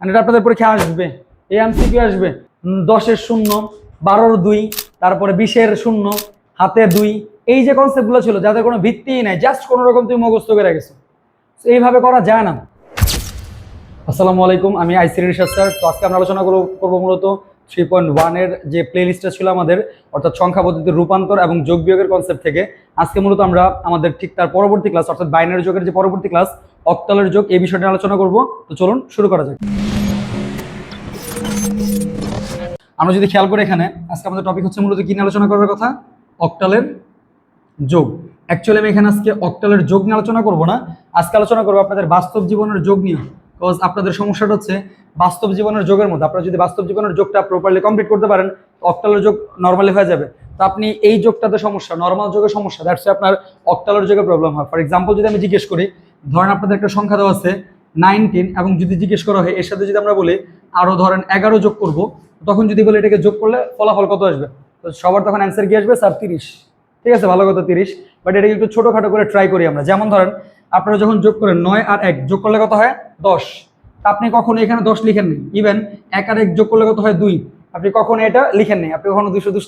এটা আপনাদের পরীক্ষা আসবে। এই এমসিকিউ আসবে। দশের শূন্য, বারোর দুই, তারপরে বিশের শূন্য, হাতে দুই। এই যে কনসেপ্টগুলো ছিল, যাদের কোনো ভিত্তিই নাই জাস্ট কোনো রকম তুমি মুখস্থ করে গেছো। এইভাবে করা যায় না। আসসালামু আলাইকুম, আমি আইসিরি রিসার্চার তো আজকে আমরা আলোচনা করব মূলত থ্রি পয়েন্ট ওয়ানের যে প্লে লিস্টটা ছিল আমাদের, অর্থাৎ সংখ্যা পদ্ধতির রূপান্তর এবং যোগ বিয়োগের কনসেপ্ট থেকে, আজকে মূলত আমরা আমাদের ঠিক তার পরবর্তী ক্লাস অর্থাৎ বাইনারি যোগের যে পরবর্তী ক্লাস অক্টালের যোগ এই বিষয়টা আলোচনা করব। তো চলুন, শুরু করা যাক। আমরা যদি খেয়াল করি এখানে, আজকে আমাদের টপিক হচ্ছে মূলত কি নিয়ে আলোচনা করার কথা? অক্টালের যোগ। অ্যাকচুয়ালি আমি এখানে আজকে অক্টালের যোগ নিয়ে আলোচনা করব না। আজকে আলোচনা করব আপনাদের বাস্তব জীবনের যোগ নিয়ে। বিকজ আপনাদের সমস্যাটা হচ্ছে বাস্তব জীবনের যোগের মধ্যে। আপনারা যদি বাস্তব জীবনের যোগটা প্রপারলি কমপ্লিট করতে পারেন অক্টালের যোগ নর্মালি হয়ে যাবে। তো আপনি এই যোগটাতে সমস্যা নর্মাল যোগের সমস্যা দ্যাটস আপনার অক্টালের যোগে প্রবলেম হয়। ফর এক্সাম্পল যদি আমি জিজ্ঞেস করি, ধরেন আপনাদের একটা সংখ্যা দেওয়া আছে নাইনটিন এবং যদি জিজ্ঞেস করা হয়, এর সাথে যদি আমরা বলি আরও ধরেন এগারো যোগ করব, তখন যদি বলি এটাকে যোগ করলে ফলাফল কত আসবে? তো সবার তখন অ্যান্সার কি আসবে? স্যার তিরিশ। ঠিক আছে, ভালো কথা তিরিশ বাট এটাকে একটু ছোটোখাটো করে ট্রাই করি আমরা। যেমন ধরেন, আপনারা যখন যোগ করেন নয় আর এক, যোগ করলে কত হয়? দশ। তা আপনি কখনো এখানে দশ লিখেন নেই ইভেন এক আর এক যোগ করলে কত হয়? দুই। আপনি কখনো এটা লিখেন নেই আপনি কখনো দুশো দুশ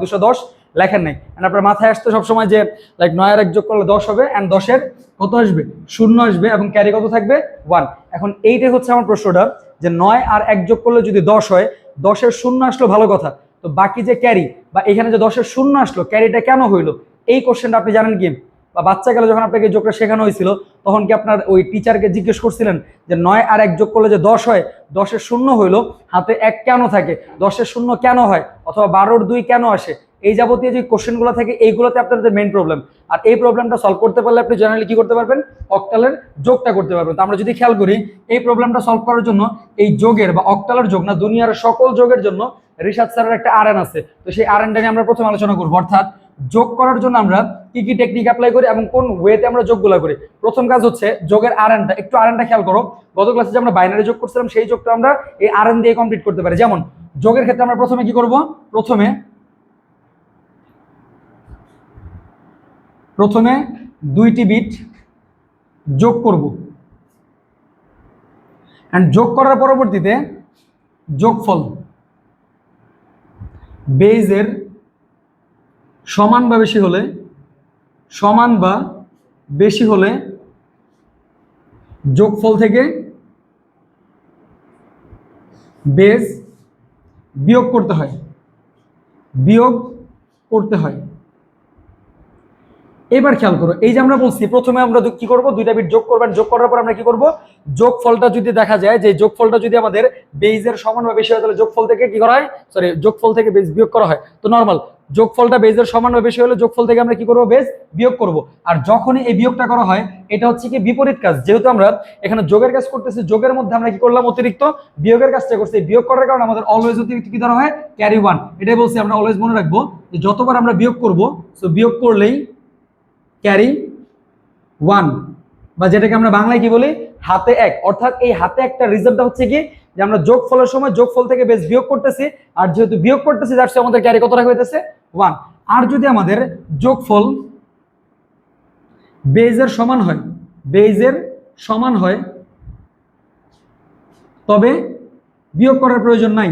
দুশো দশ লেখেন নাই। And আপনার মাথায় আসতে সবসময় যে লাইক নয় আর এক যোগ করলে দশ হবে অ্যান্ড দশের কত আসবে? শূন্য আসবে, এবং ক্যারি কত থাকবে? ওয়ান এখন এইটাই হচ্ছে আমার প্রশ্নটা, যে নয় আর এক যোগ করলে যদি দশ হয়, দশের শূন্য আসলো ভালো কথা তো বাকি যে ক্যারি বা এখানে যে দশের শূন্য আসলো ক্যারিটা কেন হইল? এই কোশ্চেনটা আপনি জানেন কি? বা বাচ্চা গেলে যখন আপনাকে যোগটা শেখানো হয়েছিল, তখন কি আপনার ওই টিচারকে জিজ্ঞেস করছিলেন যে নয় আর এক যোগ করলে যে দশ হয়? দশের শূন্য হইল, হাতে এক কেন থাকে? দশের শূন্য কেন হয়? অথবা বারোর দুই কেন আসে? এই যাবতীয় যে কোশ্চেনগুলো থাকে, এইগুলোতে আপনাদের মেন প্রবলেম আর এই প্রবলেমটা সলভ করতে পারলে আপনি জেনারেলি কি করতে পারবেন? অক্টালের যোগটা করতে পারবেন। তো আমরা যদি খেয়াল করি, এই প্রবলেমটা সলভ করার জন্য এই যোগের বা অক্টালের যোগ না, দুনিয়ার সকল যোগের জন্য রিসার্চ স্যারের একটা আরএন আছে। তো সেই আরএনটা নিয়ে আমরা প্রথম আলোচনা করব। অর্থাৎ যোগ করার জন্য আমরা কি কি টেকনিক অ্যাপ্লাই করি এবং কোন ওয়েতে আমরা যোগগুলো করি। প্রথম কাজ হচ্ছে যোগের আরএনটা একটু আরএনটা খেয়াল করো। গত ক্লাসে যে আমরা বাইনারি যোগ করছিলাম, সেই যোগটা আমরা এই আরএন দিয়ে কমপ্লিট করতে পারি। যেমন, যোগের ক্ষেত্রে আমরা প্রথমে কি করব? প্রথমে প্রথমে দুইটি বিট যোগ করব। অ্যান্ড যোগ করার পরবর্তীতে যোগফল। বেজের সমান বা বেশি হলে, সমান বা বেশি হলে যোগফল থেকে বেজ বিয়োগ করতে হয়। বিয়োগ করতে হয়। এবার খেয়াল করো, এই যে আমরা বলছি, প্রথমে আমরা কি করব? দুইটা বিট যোগ করবেন, যোগ করার পর আমরা কি করব? যোগফলটা যদি দেখা যায়, যে যোগফলটা যদি আমাদের বেজের সমান বা বেশি হয়, তাহলে যোগফল থেকে কি করা হয়? সরি যোগফল থেকে বেজ বিয়োগ করা হয়। তো নর্মাল যোগফলটা বেজের সমান বা বেশি হলে যোগফল থেকে আমরা কি করব? বেজ বিয়োগ করব। আর যখনই এই বিয়োগটা করা হয়, এটা হচ্ছে কি বিপরীত কাজ। যেহেতু আমরা এখানে যোগের কাজ করতেছি, যোগের মধ্যে আমরা কি করলাম? অতিরিক্ত বিয়োগের কাজটা করছি। বিয়োগ করার কারণে আমাদের অলওয়েজ অতিরিক্ত কি ধরা হয়? ক্যারি ওয়ান এটাই বলছি, আমরা অলওয়েজ মনে রাখব যে যতবার আমরা বিয়োগ করব সো বিয়োগ করলেই ক্যারি ওয়ান, বা যেটাকে আমরা বাংলায় কি বলি? হাতে এক। অর্থাৎ এই হাতে একটা রিজাল্টটা হচ্ছে কি যে আমরা যোগ ফলের সময় যোগ ফল থেকে বেশ বিয়োগ করতেছি, আর যেহেতু বিয়োগ করতেছি যার সাথে আমাদের ক্যারি কত রাখা হইতেছে? ওয়ান। আর যদি আমাদের যোগফল বেজের সমান হয়, বেজের সমান হয়, তবে বিয়োগ করার প্রয়োজন নাই।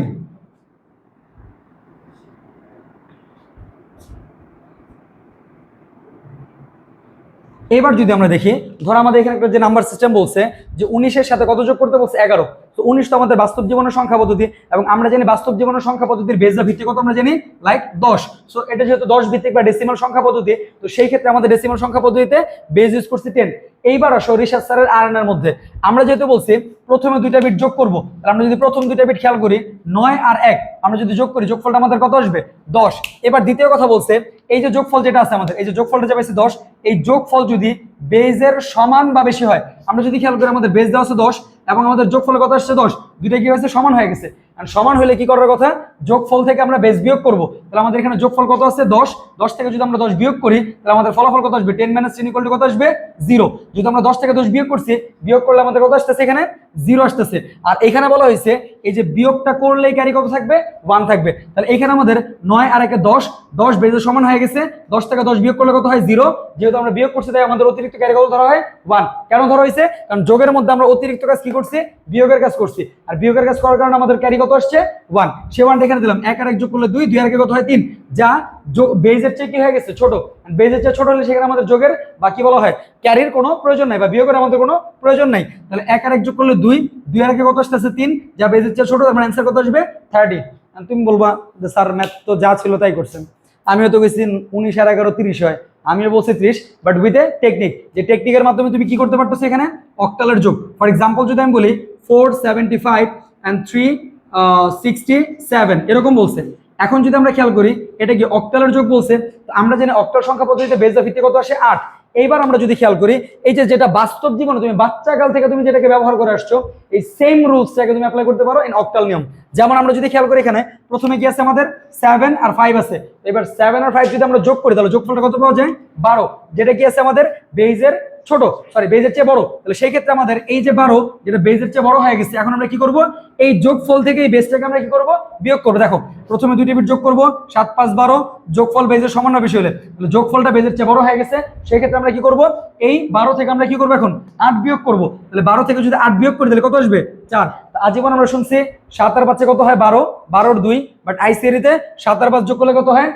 এবার যদি আমরা দেখি, ধর আমাদের এখানে একটা যে নাম্বার সিস্টেম বলছে, যে উনিশের সাথে কত যোগ করতে বলছে? এগারো। তো উনিশ তো আমাদের বাস্তব জীবনের সংখ্যা পদ্ধতি এবং আমরা জানি বাস্তব জীবনের সংখ্যা পদ্ধতির বেজা ভিত্তিক কত আমরা জানি? লাইক দশ। সো এটা যেহেতু দশ ভিত্তিক বা ডেসিমাল সংখ্যা পদ্ধতি, তো সেই ক্ষেত্রে আমাদের ডেসিমাল সংখ্যা পদ্ধতিতে বেজ ইউজ করছি টেন এইবার আসো রিসার্চ স্যারের আয়নের মধ্যে। আমরা যেহেতু বলছি প্রথমে দুইটা বিট যোগ করব, তাহলে আমরা যদি প্রথম দুইটা বিট খেয়াল করি, নয় আর এক, আমরা যদি যোগ করি, যোগফলটা আমাদের কত আসবে? দশ। এবার দ্বিতীয় কথা বলছে, এই যে যোগফল যেটা আছে আমাদের, এই যে যোগফলটা যে পাইছে দশ, এই যোগফল যদি বেজের সমান বা বেশি হয়, আমরা যদি খেয়াল করি আমাদের বেজ দেওয়া আছে দশ এবং আমাদের যোগফলের কথা আসছে দশ। দুইটা কি হয়েছে? সমান হয়ে গেছে। আর সমান হলে কি করার কথা? যোগফল থেকে আমরা বেজ বিয়োগ করব। তাহলে আমাদের এখানে যোগফল কত আছে? দশ। দশ থেকে যদি আমরা দশ বিয়োগ করি, তাহলে আমাদের ফলাফল কত আসবে? টেন মাইনাস টেন ইকুয়াল কত আসবে? জিরো যদি আমরা দশ থেকে দশ বিয়োগ করছি, বিয়োগ করলে আমাদের কত আসতেছে এখানে? জিরো আসতেছে। আর এখানে বলা হয়েছে, এই যে বিয়োগটা করলেই ক্যারি কত থাকবে? ওয়ান থাকবে। তাহলে এখানে আমাদের নয় আর একে দশ। দশ বেজের সমান হয়ে গেছে। দশ থেকে দশ বিয়োগ করলে কত হয়? জিরো যেহেতু আমরা বিয়োগ করছি, তাই আমাদের অতিরিক্ত ক্যারি কত ধরা হয়? ওয়ান কেন ধরা হয়েছে? কারণ যোগের মধ্যে আমরা অতিরিক্ত কাজ কি করছি? বিয়োগের কাজ করছি। আর বিয়োগের কাজ করার কারণে আমাদের ক্যারি কত আসছে? ওয়ান সে ওয়ানটা এখানে দিলাম। এক আর এক যোগ করলে দুই দুই আর কত হয় তিন? যা বেজের চেয়ে কি হয়ে গেছে? ছোট। বেজের চেয়ে ছোট হলে সেখানে আমাদের যোগের বা কি বলা হয়। ক্যারির কোনো প্রয়োজন নাই বা বিয়োগের আমাদের কোনো প্রয়োজন নাই। তাহলে এক আর এক যোগ করলে দুই দুই আর একে কত আসতেছে তিন? যা বেজের চেয়ে ছোট আমার অ্যান্সার কত আসবে? থার্টি তুমি বলবা যে স্যার ম্যাথ তো যা ছিল তাই করছেন। আমিও তো গেছি উনিশ আর এগারো তিরিশ হয়। আমিও বলছি ত্রিশ বাট উইথ এ টেকনিক যে টেকনিকের মাধ্যমে তুমি কি করতে পারতো এখানে? অক্টালের যোগ। ফর এক্সাম্পল যদি আমি বলি four seventy five and three sixty seven এরকম বলছে। এখন যদি আমরা খেয়াল করি, এটা কি অক্টালের যোগ বলছে? আমরা জানি অক্টাল সংখ্যা পদ্ধতিতে বেজ ভিত্তি কত আসে? আট। এইবার আমরা যদি খেয়াল করি, এই যে যেটা বাস্তব জীবনে তুমি বাচ্চাকাল থেকে তুমি যেটাকে ব্যবহার করে আসছো, এই সেম রুলসটাকে তুমি অ্যাপ্লাই করতে পারো ইন অক্টাল নিয়ম। যেমন আমরা যদি খেয়াল করি এখানে, প্রথমে কি আছে আমাদের? সেভেন আর ফাইভ আছে। এবার সেভেন আর ফাইভ যদি আমরা যোগ করি, তাহলে যোগফলটা কত পাওয়া যায়? বারো। যেটা কি আছে আমাদের? বেজের ছোট সরি বেজের চেয়ে বড়। তাহলে সেই ক্ষেত্রে আমাদের এই যে বারো, যেটা বেজের চেয়ে বড় হয়ে গেছে, এখন আমরা কি করব? এই যোগফল থেকে এই বেজটাকে আমরা কি করব? বিয়োগ করব। দেখো, প্রথমে দুইটি বিট যোগ করব, সাত, পাঁচ, বারো, যোগফল বেজের সমান না বেশি হলে। তাহলে যোগফলটা বেজের চেয়ে বড় হয়ে গেছে, সেই ক্ষেত্রে আমরা কি করব? এই বারো থেকে আমরা কি করব এখন? আট বিয়োগ করব। তাহলে বারো থেকে যদি আট বিয়োগ করি, তাহলে কত আসবে? চার। আজীবন আমরা শুনছি, সাত আর পাঁচে কত হয়? বারো। বারোর দুই বাট আইসিআরিতে সাত আর পাঁচ যোগ করলে কত হয়?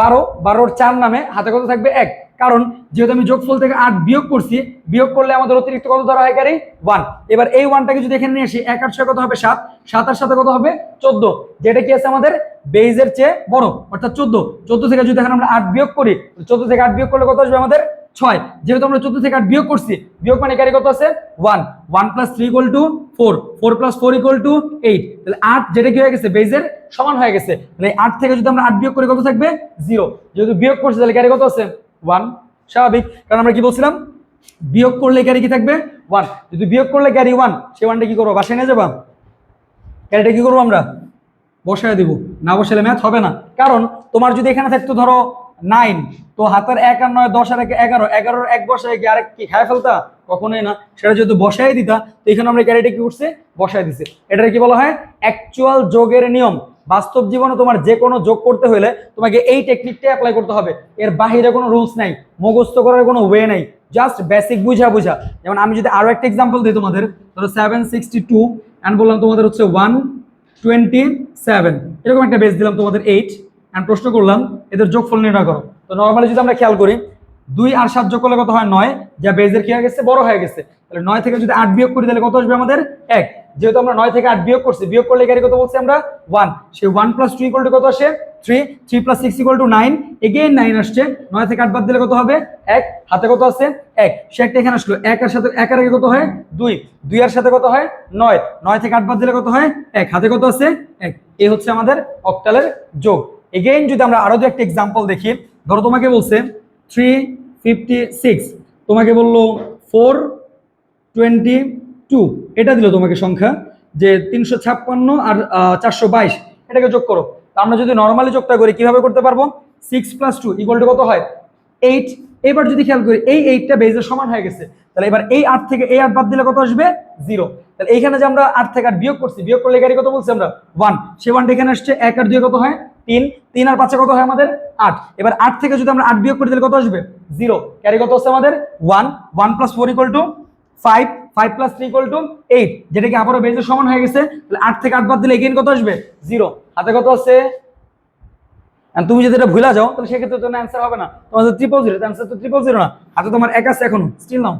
বারো। বারোর চার নামে হাতে কত থাকবে? এক। কারণ যেহেতু আমি যোগফল থেকে আট বিয়োগ করছি, বিয়োগ করলে আমাদের অতিরিক্ত কত ধরা হয় গাড়ি? ওয়ান। এবার এই ওয়ানটাকে যদি এখানে নিয়ে আসি, এক আট ছয় কত হবে? সাত। সাত আর সাথে কত হবে? চোদ্দ। যেটা কি আছে আমাদের? বেইজের চেয়ে বড়, অর্থাৎ চোদ্দ। চোদ্দ থেকে যদি এখন আমরা আট বিয়োগ করি চোদ্দ থেকে আট বিয়োগ করলে কত আসবে আমাদের? ছয়। যেহেতু আমরা চোদ্দ থেকে আট বিয়োগ করছি, বিয়োগ মানে গাড়ি কত আছে? One. One plus three equal to four four plus four equal to eight তাহলে আট যেটা কি হয়ে গেছে? বেজের সমান হয়ে গেছে। তাহলে আট থেকে যদি আমরা আট বিয়োগ করি, কত থাকবে? জিরো যেহেতু বিয়োগ করছি, তাহলে গাড়ি কত আছে? ওয়ান স্বাভাবিক। কারণ আমরা কি বলছিলাম? বিয়োগ করলে ক্যারি কি থাকবে? ওয়ান যদি বিয়োগ করলে ক্যারি ওয়ান সে ওয়ানটা কি করব? বাসায় নিয়ে যাবা? ক্যারিটা কি করব আমরা? বসায় দিব। না বসালে ম্যাথ হবে না। কারণ তোমার যদি এখানে থাকতো ধরো নাইন তো হাতের এক আর নয়, দশ আর এক এগারো, এগারোর এক বসায় কি আরেক কি খায় ফেলতা? কখনোই না। সেটা যেহেতু বসাই দিতা, তো এখানে আমরা ক্যারিটা কি করছে? বসায় দিছে। এটা কি বলা হয়? অ্যাকচুয়াল যোগের নিয়ম। বাস্তব জীবনে তোমার যে কোনো যোগ করতে হলে তোমাকে এই টেকনিকটা অ্যাপ্লাই করতে হবে। এর বাহিরে কোনো রুলস নাই, মুখস্থ করার কোনো ওয়ে নাই জাস্ট বেসিক বুঝা বুঝা। যেমন আমি যদি আরও একটা এক্সাম্পল দিই তোমাদের, ধরো সেভেন সিক্সটি টু অ্যান্ড বললাম তোমাদের হচ্ছে ওয়ান টোয়েন্টি সেভেন এরকম একটা বেস দিলাম তোমাদের এইট অ্যান্ড প্রশ্ন করলাম, এদের যোগফল নির্ণয় করো। তো নর্মালি যদি আমরা খেয়াল করি দুই আর সাত যোগ করলে কত হয়? নয়। যা বেজের কি হয়ে গেছে? বড় হয়ে গেছে। তাহলে নয় থেকে যদি আট বিয়োগ করি, তাহলে কত আসবে আমাদের? এক। যেহেতু আমরা নয় থেকে আট বিয়োগ করছি, বিয়োগ করলে এখানে কত বলছি আমরা? ওয়ান সেই one plus two equal to কত আসে? Three three plus six equal to nine again nine আসছে। নয় থেকে আট বাদ দিলে কত হবে? এক। হাতে কত আছে? এক। সে একটা এখানে আসলো। এক আর সাথে এক আর আগে কত হয়? দুই। দুই আর সাথে কত হয়? নয়। নয় থেকে আট বাদ দিলে কত হয়? এক। হাতে কত আছে? এক। এই হচ্ছে আমাদের অক্টালের যোগ। এগেইন যদি আমরা আরও দু একটা এক্সাম্পল দেখি, ধরো তোমাকে বলছে থ্রি ফিফটি সিক্স তোমাকে বলল ফোর টোয়েন্টি টু এটা দিল তোমাকে সংখ্যা, যে তিনশো ছাপ্পান্ন আর চারশো বাইশ। এটাকে যোগ করো। আমরা যদি নর্মালি যোগটা করি, কীভাবে করতে পারব? Six plus two equal to কত হয়? এইট এবার যদি খেয়াল করি, এই এইটটা বেজের সমান হয়ে গেছে, তাহলে এবার এই আট থেকে এই আট বাদ দিলে কত আসবে? জিরো তাহলে এইখানে যে আমরা আট থেকে আট বিয়োগ করছি, বিয়োগ করলে গাড়ি কত বলছি আমরা? ওয়ান সে ওয়ানটা এখানে আসছে, এক আর দুই কত হয়? তিন তিন আর পাঁচে কত হয় আমাদের? আট। এবার আট থেকে যদি আমরা আট বিয়োগ করি, তাহলে কত আসবে? জিরো। ক্যারি কত হচ্ছে আমাদের? One. One plus four equal to five five plus three equal to eight যেটা কি আবারও বেজের সমান হয়ে গেছে, তাহলে আট থেকে আট বাদ দিলে এগেইন কত আসবে? জিরো। হাতে কত আছে? তুমি যদি এটা ভুলা যাও, তাহলে সেক্ষেত্রে তোমার অ্যান্সার হবে না। তোমার ট্রিপল জিরো অ্যান্সার তো ট্রিপল জিরো না। হাতে তোমার এক আছে এখনও। Still now.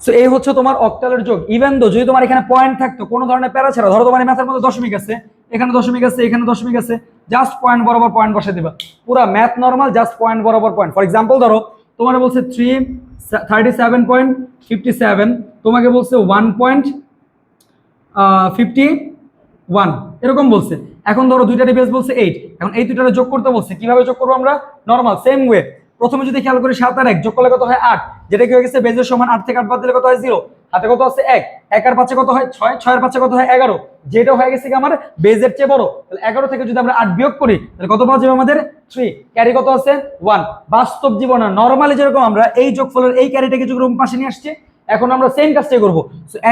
সো এই হচ্ছে তোমার অক্টালের যোগ। ইভেন দো যদি তোমার এখানে পয়েন্ট থাকতো, কোনো ধরনের প্যারা ছাড়া, ধরো তোমার ম্যাথের মধ্যে দশমিক আছে এখানে দশমিক আছে, এখানে দশমিক আছে জাস্ট পয়েন্ট বরাবর পয়েন্ট বসে দিবা। পুরো ম্যাথ নর্মাল জাস্ট পয়েন্ট বরাবর পয়েন্ট ফর এক্সাম্পল ধরো তোমার বলছে three thirty seven point fifty seven তোমাকে বলছে ওয়ান পয়েন্ট ফিফটি ওয়ান এরকম বলছে। এখন ধরো দুইটারই বেস বলছে এইট এখন এই দুইটারে যোগ করতে বলছে, কীভাবে যোগ করব আমরা? নর্মাল সেম ওয়ে প্রথমে যদি খেয়াল করি সাত আর এক, যোগ করলে কত হয় আট? যেটা কি হয়ে গেছে? বেজের সমান আট থেকে আট বাদ দিলে কত হয় জিরো হাতে কত আছে? এক। এক আর পাঁচে কত হয়? ছয়। ছয়ের পাঁচে কত হয়? এগারো। যেটা হয়ে গেছে আমার? বেজের চেয়ে বড়। তাহলে এগারো থেকে যদি আমরা আট বিয়োগ করি, তাহলে কত পাওয়া যাবে আমাদের? থ্রি। ক্যারি কত আছে? ওয়ান। বাস্তব জীবনে নর্মালি যেরকম আমরা এই যোগফলের এই ক্যারিটাকে যেরকম পাশে নিয়ে আসছি এখন আমরা সেম কাজটাই করব।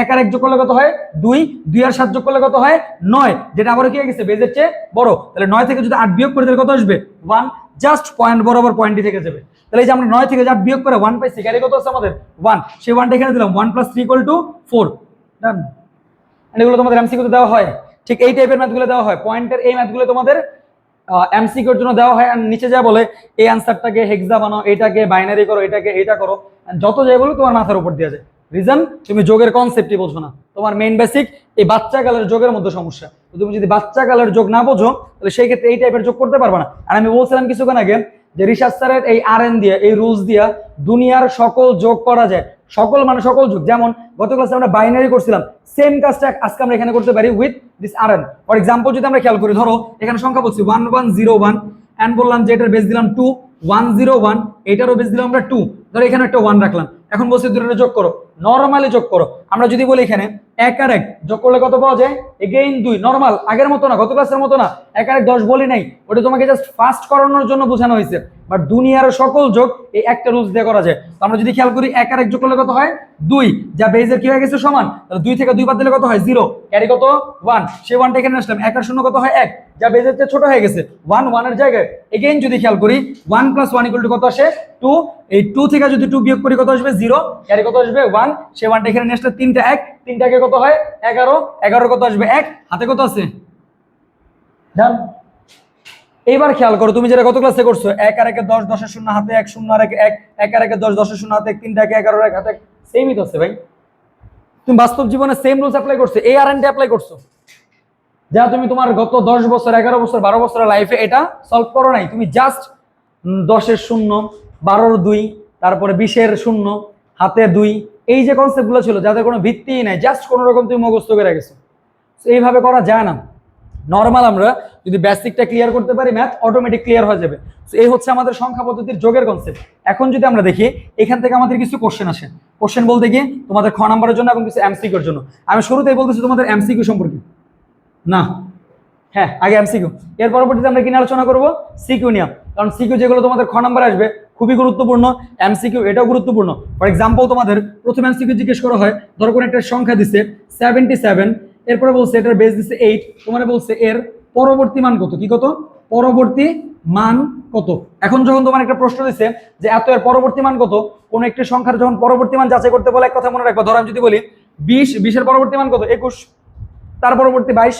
এক আর এক যোগ করলে কত হয়? দুই। দুই আর সাত যোগ করলে কত হয়? নয়। যেটা আবার কি গেছে? বেজের চেয়ে বড়। তাহলে নয় থেকে যদি আট বিয়োগ করে তাহলে কত আসবে? ওয়ান জাস্ট পয়েন্ট বরাবর পয়েন্টটি থেকে যাবে। তাহলে এই যে আমরা নয় থেকে আট বিয়োগ করে ওয়ান পাইছি ক্যারি কত আছে আমাদের? ওয়ান সেই ওয়ানটা এখানে দিলাম। One plus three equal to four done এগুলো তোমাদের এমসিকিউতে দেওয়া হয়। ঠিক এই টাইপের ম্যাথগুলো দেওয়া হয়। পয়েন্টের এই ম্যাথগুলো তোমাদের এমসিকিউর জন্য দেওয়া হয়। আর নিচে যা বলে, এই অ্যান্সারটাকে হেক্সা বানাও এটাকে বাইনারি করো, এটাকে এটা করো। যত যাই বলো তোমার মাথার উপর দিয়ে যায়। রিজন তুমি যোগের কনসেপ্টই বোঝো না। তোমার মেইন বেসিক এই বাচ্চা কালের যোগের মধ্যে সমস্যা। তো তুমি যদি বাচ্চা কালের যোগ না বোঝো, তাহলে সেই ক্ষেত্রে এই টাইপের যোগ করতে পারবে না। আর আমি বলছিলাম কিছুক্ষণ আগে যে রিসার্চ স্যারের এই আর এন দিয়ে, এই রুলস দিয়া দুনিয়ার সকল যোগ করা যায়। সকল মানে সকল যোগ। যেমন, গত ক্লাসে আমরা বাইনারি করছিলাম। সেম কাজটা আজকে আমরা এখানে করতে পারি উইথ দিস আর এন ফর এক্সাম্পল যদি আমরা খেয়াল করি, ধরো, এখানে সংখ্যা বলছি one one zero one and বললাম যে এটার বেস দিলাম টু ওয়ান জিরো ওয়ান এটারও বেস দিলাম আমরা টু ধরো এখানে একটা ওয়ান রাখলাম। এখন বলছি দুটো যোগ করো। নর্মালি যোগ করো। আমরা যদি বলি এখানে এক আর এক। যোগ করলে কত পাওয়া যায়? এগেইন দুই। নর্মাল আগের মতো না, গত ক্লাসের মতো না। এক আর এক, দশ বলি নাই। ওটা তোমাকে জাস্ট ফাস্ট করানোর জন্য বোঝানো হয়েছে। বাট দুনিয়ার সকল যোগ এই একটা রুলস দিয়ে করা যায়। আমরা যদি খেয়াল করি, এক আর এক যোগ করলে কত হয়? দুই। যা বেজের কি হয়ে গেছে? সমান। তাহলে দুই থেকে দুই বাদ দিলে কত হয়? জিরো ক্যারি কত? ওয়ান সেই ওয়ানটা এখানে আসলাম। এক আর শূন্য কত হয়? এক। যা বেজের চেয়ে ছোট হয়ে গেছে। ওয়ান ওয়ানের জায়গায়। এগেইন যদি খেয়াল করি one plus one equal to কত আসে? টু এই টু থেকে যদি টু বিয়োগ করি, কত আসবে? জিরো ক্যারি কত আসবে? ওয়ান সে ওয়ানটা এখানে আসলে তিনটা এক। তিনটাকে কত হয়? এগারো। এগারো কত আসবে? এক। হাতে কত আছে? ডান। এইবার খেয়াল করো, তুমি যেটা গত ক্লাসে করছ, এক আর একে দশ, দশের শূন্য, হাতে এক, শূন্য আর এক এক এক আর একে দশ, দশের শূন্য, হাতে এক, তিনটা একে এগারো, এক, হাতে সেমই তো আছে ভাই। তুমি বাস্তব জীবনে সেম রুলস অ্যাপ্লাই করছ এই আর এনটি অ্যাপ্লাই করছ। যা তুমি তোমার গত দশ বছর, এগারো বছর, বারো বছরের লাইফে এটা সলভ করো নাই। তুমি জাস্ট দশের শূন্য, বারোর দুই, তারপরে বিশের শূন্য, হাতে দুই এই যে কনসেপ্টগুলো ছিল, যাদের কোনো ভিত্তিই নাই জাস্ট কোনো রকম তুমি মুখস্থ করে গেছো। এইভাবে করা যায় না। নর্মাল আমরা যদি বেসিকটা ক্লিয়ার করতে পারি ম্যাথ অটোমেটিক ক্লিয়ার হয়ে যাবে। So, এই হচ্ছে আমাদের সংখ্যা পদ্ধতির যোগের কনসেপ্ট এখন যদি আমরা দেখি, এখান থেকে আমাদের কিছু কোশ্চেন আসে। কোশ্চেন বলতে গিয়ে তোমাদের খ নাম্বারের জন্য এবং কিছু এমসিকিউর জন্য। আমি শুরুতেই বলতেছি তোমাদের এমসিকিউ সম্পর্কে। না। হ্যাঁ আগে এমসিকিউ এর পরবর্তীতে আমরা কি নিয়ে আলোচনা করব? সিকিউ নিয়ে। কারণ সিকিউ যেগুলো তোমাদের খ নাম্বার আসবে খুবই গুরুত্বপূর্ণ এমসিকিউ এটাও গুরুত্বপূর্ণ। ফর এক্সাম্পল তোমাদের প্রথম এমসিকিউ জিজ্ঞেস করা হয়, ধরো কোনো একটা সংখ্যা দিছে সেভেন্টি সেভেন এরপরে বলছে এটার বেস দিছে এইট তোমার বলছে এর পরবর্তী মান কত? কি কত? পরবর্তী মান কত? এখন যখন তোমার একটা প্রশ্ন দিছে যে এত এর পরবর্তী মান কত, কোন একটি সংখ্যার যখন পরবর্তী মান যাচাই করতে বলে, এক কথা মনে রাখব, ধরো আমি যদি বলি বিশ, বিশের পরবর্তী মান কত? একুশ, তার পরবর্তী বাইশ।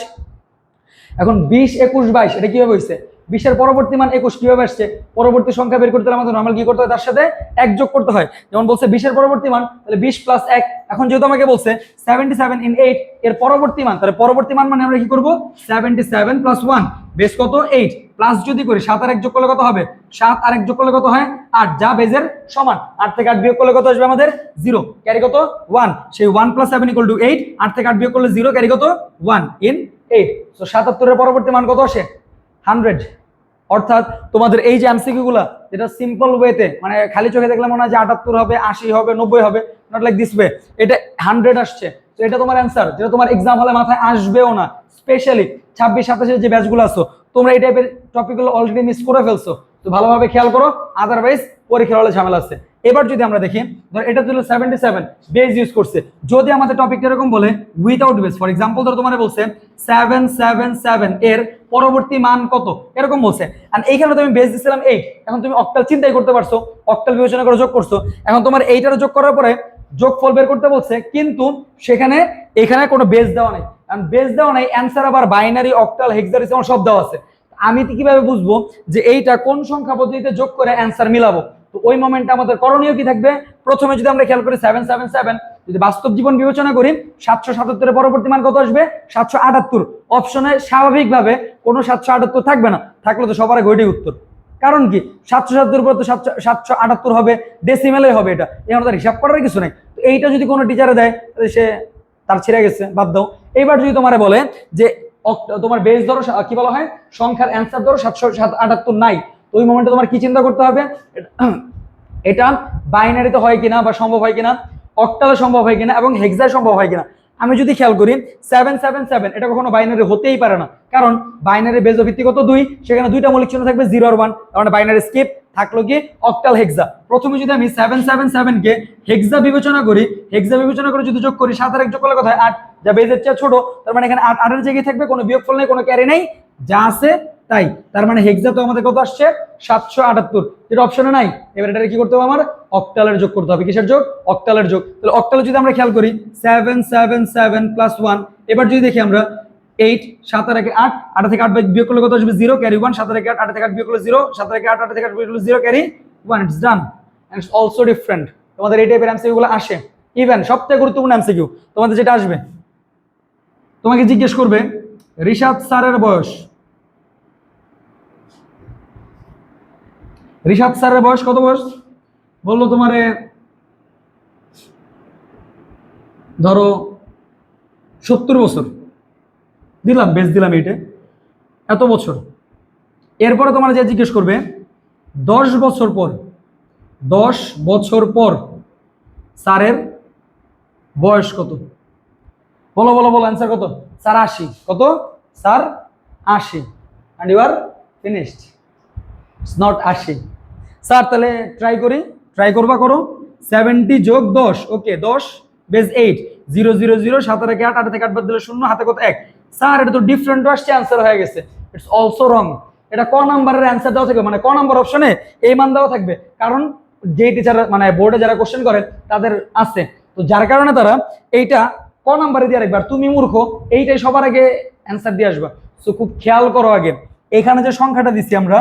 এখন বিশ, একুশ, বাইশ, এটা কীভাবে হয়েছে বিশের পরবর্তী মান একুশ কীভাবে আসছে? পরবর্তী সংখ্যা বের করতে আমাদের নর্মাল কি করতে হয়? তার সাথে এক যোগ করতে হয়। যেমন বলছে বিশের পরবর্তী মান, তাহলে বিশ প্লাস এক, এখন যেহেতু আমাকে বলছে সেভেন্টি সেভেন ইন এইট এর পরবর্তী মান, তাহলে পরবর্তী মান মানে আমরা কি করব? সেভেন্টি সেভেন প্লাস ওয়ান বেশ কত? এইট প্লাস যদি করি, সাত আর এক যোগ করলে কত হবে? সাত আর এক যোগ করলে কত হয়? আট, যা বেজের সমান। আট থেকে আট বিয়োগ করলে কত আসবে আমাদের? জিরো ক্যারি কত? ওয়ান সেই one plus seven equal to eight আট থেকে আট বিয়োগ করলে জিরো ক্যারি কত? ওয়ান ইন এইট তো সাতাত্তরের পরবর্তী মান কত আসে? হান্ড্রেড অর্থাৎ তোমাদের এই যে এমসিকিউ গুলা, যেটা সিম্পল ওয়েতে মানে খালি চোখে দেখলে মনে হয় যে আটাত্তর হবে, আশি হবে, নব্বই হবে নট লাইক দিস এটা হান্ড্রেড আসছে। তো এটা তোমার অ্যান্সার যেটা তোমার এক্সাম হলে মাথায় আসবেও না। স্পেশালি ছাব্বিশ, সাতাশের যে ব্যাচগুলো আসো তোমরা এই টাইপের টপিকগুলো অলরেডি মিস করে ফেলছো। তো ভালোভাবে খেয়াল করো আদারওয়াইজ পরীক্ষার হলে ঝামেলা আছে। এবার যদি আমরা দেখি, ধর এটা ছিল সেভেন্টি সেভেন বেস ইউজ করছে। যদি আমাদের টপিকটা এরকম বলে উইদাউট বেস ফর এক্সাম্পল ধরো তোমার বলছে সেভেন সেভেন সেভেন এর পরবর্তী মান কত? এরকম বলছে। আর এইখানে তুমি বেস দিছিলাম এইট এখন তুমি অক্টাল চিন্তাই করতে পারছ অক্টাল বিবেচনা করে যোগ করছ। এখন তোমার এইটারও যোগ করার পরে যোগ ফল বের করতে বলছে, কিন্তু সেখানে, এখানে কোনো বেস দেওয়া নেই। কারণ বেস দেওয়া নেই অ্যান্সার আবার বাইনারি অক্টাল হেক্সাডেসিমাল সব দেওয়া আছে। আমি কীভাবে বুঝব যে এইটা কোন সংখ্যা পদ্ধতিতে যোগ করে অ্যান্সার মিলাবো? তো ওই মোমেন্টটা আমাদের করণীয় কি থাকবে? প্রথমে যদি আমরা খেয়াল করি সেভেন সেভেন সেভেন যদি বাস্তব জীবন বিবেচনা করি, সাতশো সাতাত্তরের পরবর্তী মান কত আসবে? সাতশো আটাত্তর। অপশনে স্বাভাবিকভাবে কোনো সাতশো আটাত্তর থাকবে না। থাকলে তো সবার ঘটি উত্তর। কারণ কি? সাতশো সাতাত্তর পর তো সাতশো সাতশো আটাত্তর হবে ডেসিমেলে হবে এটা। এখানে তার হিসাব করার কিছু নেই। তো এইটা যদি কোনো টিচারে দেয়, তাহলে সে তার ছিঁড়ে গেছে, বাদ দাও। এইবার যদি তোমার বলে যে তোমার বেস ধরো কি বলা হয়? সংখ্যার অ্যান্সার ধরো সাতশো সাত আটাত্তর নাই। তো ওই মোমেন্টে তোমার কি চিন্তা করতে হবে? এটা- বাইনারিতে হয় কিনা বা সম্ভব হয় কিনা অক্টালে সম্ভব হয় কিনা এবং হেক্সায় সম্ভব হয় কিনা, আমি যদি খেয়াল করি সেভেন সেভেন সেভেন এটা কখনো বাইনারি হতেই পারে না। কারণ বাইনারি বেজ ভিত্তিগত দুই। সেখানে দুইটা মৌলিক চিহ্ন থাকবে জিরো আর ওয়ান মানে বাইনারি স্কিপ থাকল কি? অক্টাল হেক্সা প্রথমে যদি আমি সেভেন সেভেন সেভেন কে হেক্সা বিবেচনা করি হেক্সা বিবেচনা করে যদি যোগ করি, সাত আর এক যোগ করলে কথা আট। যা বেজের চেয়ে ছোট, তার মানে এখানে আট, আটের জায়গায় থাকবে, কোনো বিয়োগ ফল নেই, কোনো ক্যারি নেই। যা আছে তাই, তার মানে হেক্সা তো আমাদের কত আসছে? সাতশো আটাত্তর। যেটা অপশনে নাই। এবার এটা কি করতে হবে আমার? অক্টালের যোগ করতে হবে। কিসের যোগ? অক্টালের যোগ। তাহলে অক্টালে যদি আমরা খেয়াল করি seven seven seven plus one এবার যদি দেখি আমরা এইট সাত আর একে আট আট থেকে আট বিয়োগ করলে কত আসবে? জিরো ক্যারি ওয়ান সাত একে আট আট থেকে আট বিয়োগ করলে জিরো সাত একে আট আট থেকে আট বিয়োগ করলে zero carry one it's done and it's also different তোমাদের এই টাইপের এমসিকিউ গুলো আসে। ইভেন সবথেকে গুরুত্বপূর্ণ এমসিকিউ তোমাদের যেটা আসবে? তোমাকে জিজ্ঞেস করবে ঋষাদ স্যারের বয়স। রিশাদ স্যারের বয়স কত বয়স? বলল তোমারে, ধরো, সত্তর বছর। দিলাম, বেশ দিলাম এইটা। এত বছর। এরপরে তোমার যে জিজ্ঞেস করবে, দশ বছর পর, দশ বছর পর স্যারের বয়স কত? বলো বলো বলো অ্যান্সার কত? স্যার আশি। কত? স্যার আশি। And you are finished not আশি স্যার তাহলে ট্রাই করি। ট্রাই করবা করো। সেভেন্টি যোগ দশ। ওকে দশ base eight zero zero zero সাত থেকে আট আট থেকে আট বাদ দিলে শূন্য, হাতে কত এক? স্যার এটা তো ডিফারেন্ট আসছে অ্যান্সার হয়ে গেছে। ইটস অলসো রং এটা ক নাম্বারের অ্যান্সার দেওয়া থাকবে? মানে ক নাম্বার অপশনে এই মান দেওয়া থাকবে। কারণ যে টিচার মানে বোর্ডে যারা কোশ্চেন করেন তাদের আছে। তো যার কারণে তারা এইটা ক নাম্বারে দিয়ে রাখবে আর তুমি মূর্খ, এইটাই সবার আগে অ্যান্সার দিয়ে আসবা। সো খুব খেয়াল করো আগে। এখানে যে সংখ্যাটা দিছি আমরা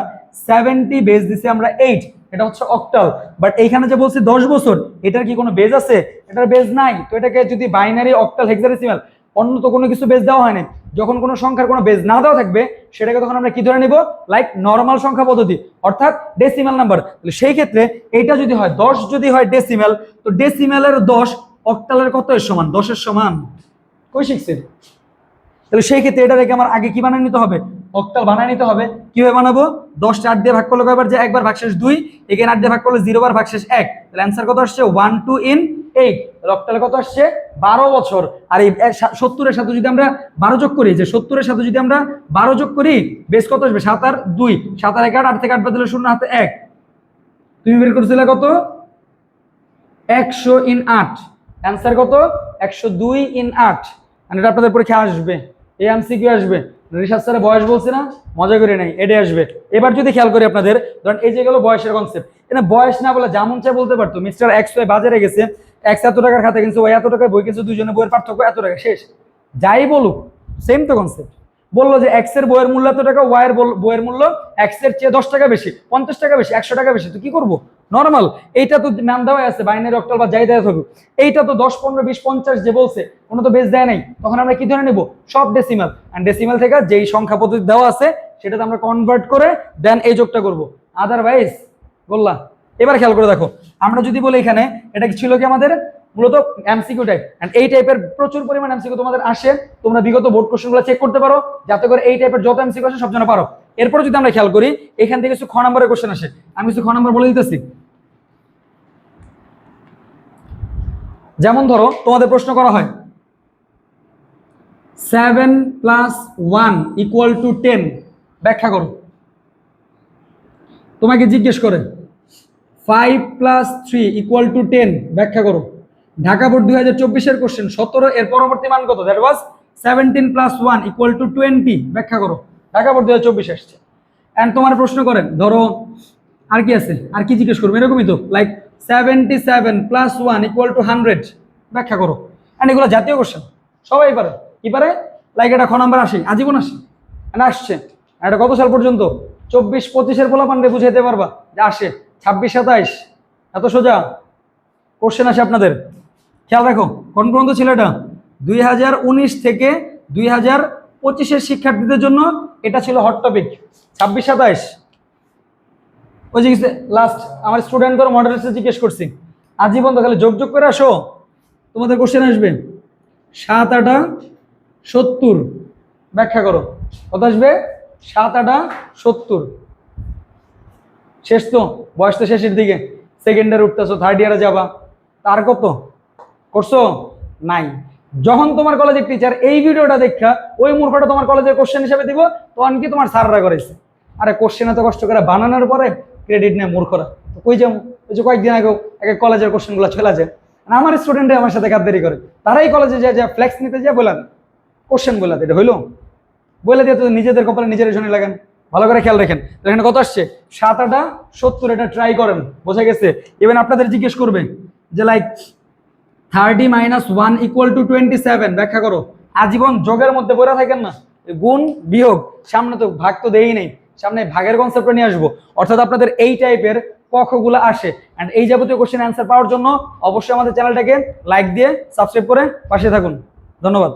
সেভেন্টি বেস দিছি আমরা এইট এটা হচ্ছে অক্টাল বাট এইখানে যে বলছি দশ বছর, এটার কি কোনো বেজ আছে? এটার বেজ নাই। তো এটাকে যদি বাইনারি অক্টাল হেক্সাডেসিমাল অন্য তো কোনো কিছু বেজ দেওয়া হয়নি। যখন কোনো সংখ্যার কোনো বেজ না দেওয়া থাকবে, সেটাকে তখন আমরা কি ধরে নিব? লাইক নর্মাল সংখ্যা পদ্ধতি, অর্থাৎ ডেসিমাল নাম্বার তাহলে সেই ক্ষেত্রে এইটা যদি হয়, দশ যদি হয় ডেসিমাল তো ডেসিমালের দশ অক্টালের কত এর সমান? দশের সমান। কই শিখছেন? তাহলে সেই ক্ষেত্রে এটা রেখে আমার আগে কি বানিয়ে নিতে হবে? অক্টাল বানিয়ে নিতে হবে। কীভাবে বানাবো? দশটা আট দিয়ে ভাগ করলে কয়বার যে একবার ভাগশেষ দুই। এখানে আট দিয়ে ভাগ করলে জিরো বার ভাগশেষ এক। তাহলে অ্যান্সার কত আসছে? ওয়ান টু ইন এইট অক্টালে কত আসছে? বারো বছর। আর এই সত্তরের সাথে যদি আমরা বারো যোগ করি, যে সত্তরের সাথে যদি আমরা বারো যোগ করি বেশ কত আসবে? সাত আর দুই। সাত আর এক আট থেকে আট বাদ দিলে শূন্য, হাতে এক। তুমি বের করছিলে কত? একশো ইন আট। অ্যান্সার কত? একশো দুই ইন আট। আর এটা আপনাদের পরীক্ষা আসবে। এই এমসিকিউ আসবে। রিসার্চ স্যারের বয়স বলছে না? মজা করে নাই এটাই আসবে। এবার যদি খেয়াল করি আপনাদের, ধরেন এই যে গেলো বয়সের কনসেপ্ট এটা বয়স না বলে যেমন চাই বলতে পারতো। মিস্টার এক্স ওয়াই বাজারে গেছে এক্স এত টাকার খাতে কিনছে ওই এত টাকায় বই কিন্তু দুজনে বইয়ের পার্থক্য এত টাকা, শেষ। যাই বলুক সেম তো কনসেপ্ট বলল যে এক্সের বইয়ের মূল্য এত টাকা ওয়াই এর বইয়ের মূল্য এক্সের চেয়ে দশ টাকা বেশি, পঞ্চাশ টাকা বেশি, একশো টাকা বেশি, তো কি করব? নর্মাল এইটা তো নাম দেওয়া আছে, বাইনারি অক্টাল বা যাই দেওয়া থাকুক। এইটা তো দশ, পনেরো, বিশ, পঞ্চাশ যে বলছে, কোনো তো বেশ দেয় নাই। তখন আমরা কি ধরে নেব? সব ডেসিমাল অ্যান্ড ডেসিমাল থেকে যেই সংখ্যা পদ্ধতি দেওয়া আছে, সেটাতে আমরা কনভার্ট করে দেন এই যোগটা করব। আদারওয়াইজ বললা, এবার খেয়াল করে দেখো। আমরা যদি বলি এখানে, এটা কি ছিল কি আমাদের? মূলত এমসিকিউ টাইপ এন্ড এই টাইপের প্রচুর পরিমাণ এমসিকিউ তোমাদের আসে। তোমরা বিগত বোর্ড কোশ্চেনগুলো চেক করতে পারো। যাতে করে এই টাইপের যত এমসিকিউ আসে সব যেন পারো। এরপর যদি আমরা খেয়াল করি, এখান থেকে কিছু খ নম্বরের কোশ্চেন আসে। আমি কিছু খ নম্বর বলে দিতেছি। যেমন ধরো, তোমাদের প্রশ্ন করা হয় seven plus one equal to ten ব্যাখ্যা করো। তোমাকে জিজ্ঞেস করে five plus three equal to ten ব্যাখ্যা করো। ঢাকা বোর্ড দুই হাজার চব্বিশের কোশ্চেন সতেরো, এর পরবর্তী মান কত? That was seventeen plus one equal to twenty ব্যাখ্যা করো। ঢাকা বোর্ড দুই হাজার চব্বিশ আসছে। অ্যান্ড তোমার প্রশ্ন করেন, ধরো, আর কি আছে? আর কি জিজ্ঞেস করব? এরকমই তো। Like seventy seven plus one equal to hundred ব্যাখ্যা করো। অ্যান্ড এগুলো জাতীয় কোশ্চেন সবাই পারে। কি পারে? লাইক এটা খ নাম্বার আসে। আজীবন আসে। And আসছে। এটা কত সাল পর্যন্ত? চব্বিশ পঁচিশের পোলা পান্ডে বুঝাইতে পারবা যে আসে। ছাব্বিশ সাতাইশ। এত সোজা। কোশ্চেন আসে আপনাদের। খেয়াল রাখো, কোন পর্যন্ত ছিল এটা? দুই হাজার উনিশ থেকে দুই হাজার পঁচিশের শিক্ষার্থীদের জন্য এটা ছিল হট টপিক ছাব্বিশ সাতাইশ। ওই যে লাস্ট আমার স্টুডেন্টদের মডারেটর জিজ্ঞেস করছি, আজীবন তো খালি যোগ যোগ করে আসো, তোমাদের কোশ্চেন আসবে, সাত, আটা, সত্তর। ব্যাখ্যা করো, কত আসবে? সাত, আটা, সত্তর। শেষ তো, বয়স তো শেষের দিকে সেকেন্ড ইয়ার উঠতেছো থার্ড ইয়ারে যাবা, তার কত? করছ? নাই। যখন তোমার কলেজের টিচার এই ভিডিওটা দেখা ওই মূর্খটা তোমার কলেজের কোশ্চেন হিসেবে দিব, তখন কি তোমার স্যাররা করেছে? আরে কোশ্চেন এত কষ্ট করে বানানোর পরে ক্রেডিট নেয় মূর্খরা। তো কই যাব? ওই যে কয়েকদিন আগেও এক কলেজের কোশ্চেনগুলো চলে যায়। আমার স্টুডেন্টরা আমার সাথে গাদ্দারি করে। তারাই কলেজে যায় যা ফ্লেক্স নিতে যায় বললাম কোশ্চেন বললাম এটা হইল? বলে দিয়ে তো নিজেদের কপালে নিজের জন্য লাগান। ভালো করে খেয়াল রাখেন। এখানে কত আসছে? সাত, আটা সত্তর, এটা ট্রাই করেন। বোঝা গেছে। এবার আপনাদের জিজ্ঞেস করবে যে like thirty minus one equal to twenty seven, ব্যাখ্যা করো। আজীবন যোগের মধ্যে পড়ে থাকেন না। গুণ, বিয়োগ, সামনে তো ভাগ তো দেই নেই। সামনে ভাগের কনসেপ্টটা নিয়ে আসব। অর্থাৎ আপনাদের এই টাইপের কখগুলো আসে। অ্যান্ড এই যাবতীয় কোশ্চেন অ্যান্সার পাওয়ার জন্য অবশ্যই আমাদের চ্যানেলটাকে লাইক দিয়ে সাবস্ক্রাইব করে পাশে থাকুন। ধন্যবাদ।